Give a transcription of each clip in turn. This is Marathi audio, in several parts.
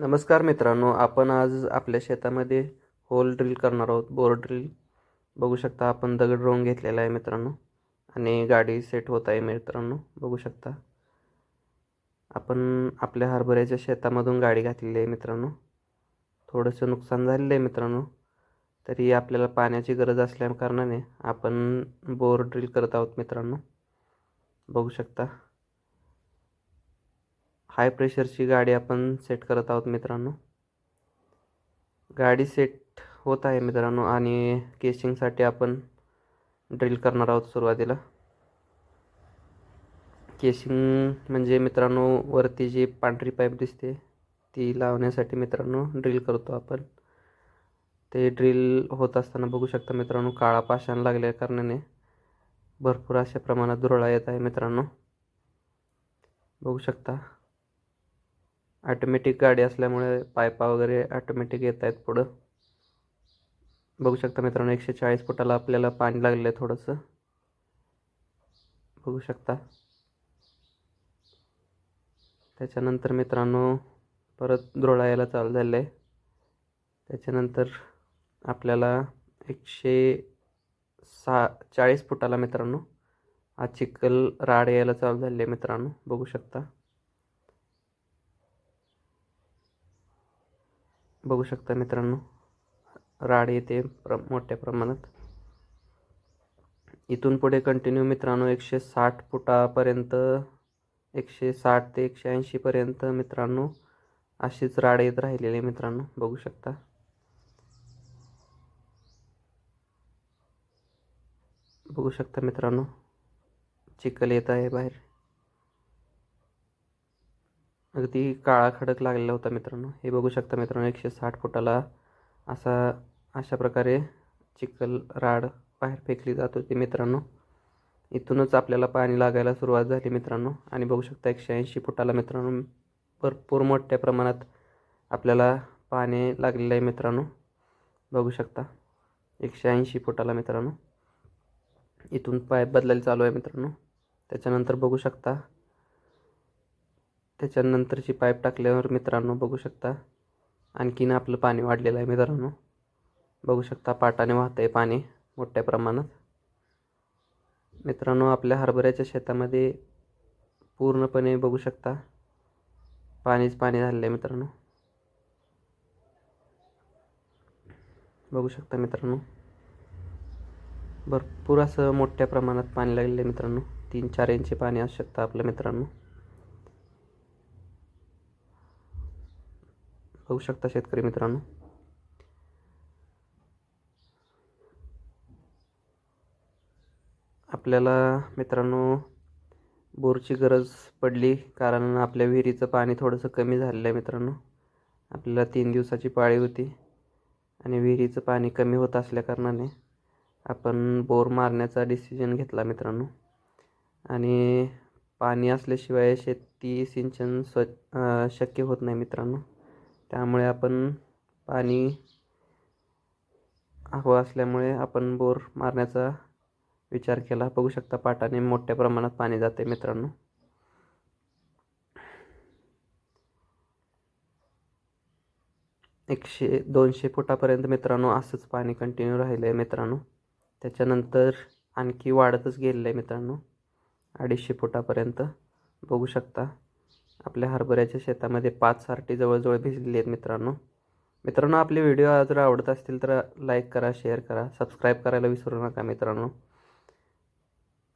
नमस्कार मित्रांनो आपण आज आपल्या शेतामध्ये होल ड्रिल करणार आहोत बोर ड्रिल. बघू शकता आपण दगड रोवून घेतलेला आहे मित्रांनो आणि गाडी सेट होत आहे मित्रांनो बघू शकता. आपण आपल्या हरभऱ्याच्या शेतामधून गाडी घातलेली आहे मित्रांनो थोडंसं नुकसान झालेलं आहे मित्रांनो तरी आपल्याला पाण्याची गरज असल्या कारणाने आपण बोर ड्रिल करत आहोत मित्रांनो बघू शकता. हाय प्रेशरची गाडी आपण सेट करत आहोत मित्रांनो. गाडी सेट होत आहे मित्रांनो आणि केशिंगसाठी आपण ड्रिल करणार आहोत सुरुवातीला. केशिंग म्हणजे मित्रांनो वरती जी पांढरी पाईप दिसते ती लावण्यासाठी मित्रांनो ड्रिल करतो आपण. ते ड्रिल होत असताना बघू शकता मित्रांनो काळा पाषाण लागल्या कारणाने भरपूर अशा प्रमाणात धुरळा येत आहे मित्रांनो. बघू शकता. ॲटोमॅटिक गाडी असल्यामुळे पायपा वगैरे ॲटोमॅटिक येत आहेत पुढं. बघू शकता मित्रांनो एकशे चाळीस फुटाला आपल्याला पाणी लागलेलं आहे थोडंसं. बघू शकता. त्याच्यानंतर मित्रांनो परत द्रोळा यायला चालू झालं आहे. त्याच्यानंतर आपल्याला एकशे सहा चाळीस फुटाला मित्रांनो हा चिखल राड यायला चालू झाले आहे मित्रांनो. बघू शकता. बघू शकता मित्रांनो. राड येते प्र मोठ्या प्रमाणात. इथून पुढे कंटिन्यू मित्रांनो एकशे साठ फुटापर्यंत एकशे साठ ते एकशे ऐंशीपर्यंत मित्रांनो अशीच राड येत राहिलेली आहे मित्रांनो. बघू शकता. बघू शकता मित्रांनो. चिखल येत आहे बाहेर. अगदी काळा खडक लागलेला होता मित्रांनो. हे बघू शकता मित्रांनो एकशे साठ फुटाला असा अशा प्रकारे चिखल राड बाहेर फेकली जात होती मित्रांनो. इथूनच आपल्याला पाणी लागायला सुरुवात झाली मित्रांनो. आणि बघू शकता एकशे ऐंशी फुटाला मित्रांनो भरपूर मोठ्या प्रमाणात आपल्याला पाणी लागलेलं आहे मित्रांनो. बघू शकता एकशे ऐंशी फुटाला मित्रांनो. इथून पाईप बदलायला चालू आहे मित्रांनो. त्याच्यानंतर बघू शकता त्याच्यानंतरची पाईप टाकल्यावर मित्रांनो बघू शकता आणखीन आपलं पाणी वाढलेलं आहे मित्रांनो. बघू शकता पाटाने वाहत आहे पाणी मोठ्या प्रमाणात. मित्रांनो आपल्या हरभऱ्याच्या शेतामध्ये पूर्णपणे बघू शकता पाणीच पाणी झालेलं आहे मित्रांनो. बघू शकता मित्रांनो भरपूर असं मोठ्या प्रमाणात पाणी लागलेलं आहे मित्रांनो. तीन चार इंची पाणी असू शकतं आपल्या मित्रांनो. बघू शकता शेतकरी मित्रांनो. आपल्याला मित्रांनो बोरची गरज पडली कारण आपल्या विहिरीचं पाणी थोडंसं कमी झालेलं आहे मित्रांनो. आपल्याला तीन दिवसाची पाळी होती आणि विहिरीचं पाणी कमी होत असल्याकारणाने आपण बोर मारण्याचा डिसिजन घेतला मित्रांनो. आणि पाणी असल्याशिवाय शेती सिंचन स्व शक्य होत नाही मित्रांनो. त्यामुळे आपण पाणी हवं असल्यामुळे आपण बोर मारण्याचा विचार केला. बघू शकता पाटाने मोठ्या प्रमाणात पाणी जाते मित्रांनो. एकशे दोनशे फुटापर्यंत मित्रांनो असंच पाणी कंटिन्यू राहिलं आहे मित्रांनो. त्याच्यानंतर आणखी वाढतच गेलेलं आहे मित्रांनो. अडीचशे फुटापर्यंत. बघू शकता. आपल्या हरभऱ्याच्या शेतामध्ये पाच सारटी जवळजवळ भिजलेली आहेत मित्रांनो. मित्रांनो आपले व्हिडिओ जर आवडत असतील तर लाईक करा शेअर करा सबस्क्राईब करायला विसरू नका मित्रांनो.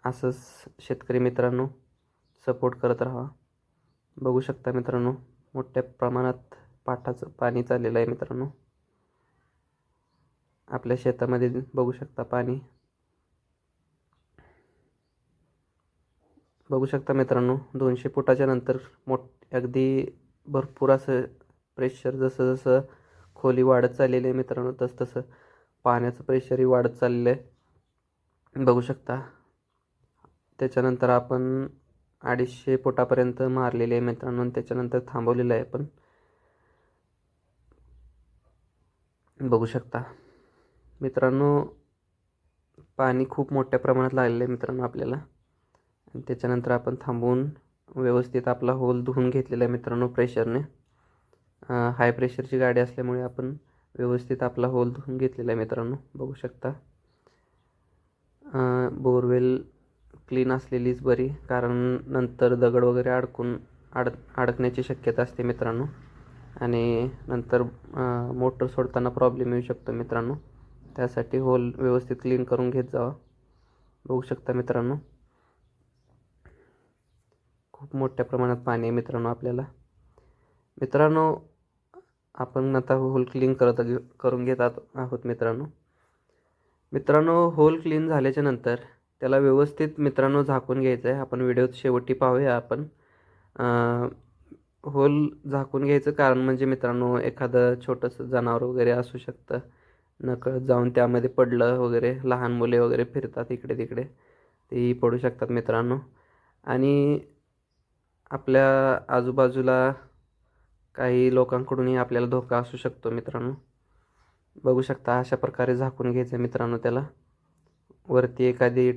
असंच शेतकरी मित्रांनो सपोर्ट करत राहा. बघू शकता मित्रांनो मोठ्या प्रमाणात पाठाचं पाणी चाललेलं आहे मित्रांनो. आपल्या शेतामध्ये बघू शकता पाणी. बघू शकता मित्रांनो दोनशे फुटाच्या नंतर मोठ अगदी भरपूर असं प्रेशर जसं जसं खोली वाढत चाललेली आहे मित्रांनो तसं तसं पाण्याचं प्रेशरही वाढत चाललेलं आहे. बघू शकता त्याच्यानंतर आपण अडीचशे फुटापर्यंत मारलेले आहे मित्रांनो त्याच्यानंतर थांबवलेलं आहे आपण बघू शकता मित्रांनो पाणी खूप मोठ्या प्रमाणात लागलेलं आहे मित्रांनो आपल्याला. त्याच्यानंतर आपण थांबवून व्यवस्थित आपला होल धुवून घेतलेला आहे मित्रांनो प्रेशरने हाय प्रेशरची गाडी असल्यामुळे आपण व्यवस्थित आपला होल धुवून घेतलेला आहे मित्रांनो. बघू शकता. बोरवेल क्लीन असलेलीच बरी कारण नंतर दगड वगैरे अडकून अड अडकण्याची शक्यता असते मित्रांनो. आणि नंतर मोटर सोडताना प्रॉब्लेम येऊ शकतो मित्रांनो. त्यासाठी होल व्यवस्थित क्लीन करून घेत जावा. बघू शकता मित्रांनो. खूप मोठ्या प्रमाणात पाणी आहे मित्रांनो आपल्याला. मित्रांनो आपण आता होल क्लीन करत करून घेत आहोत मित्रांनो. मित्रांनो होल क्लीन झाल्याच्यानंतर त्याला व्यवस्थित मित्रांनो झाकून घ्यायचं आहे. आपण व्हिडिओत शेवटी पाहूया आपण. होल झाकून घ्यायचं कारण म्हणजे मित्रांनो एखादं छोटंसं जनावर वगैरे असू शकतं. नकळत जाऊन त्यामध्ये पडलं वगैरे लहान मुले वगैरे फिरतात इकडे तिकडे तेही पडू शकतात मित्रांनो. आणि आपल्या आजूबाजूला काही लोकांकडूनही आपल्याला धोका असू शकतो मित्रांनो. बघू शकता अशा प्रकारे झाकून घ्यायचं मित्रांनो त्याला. वरती एखादी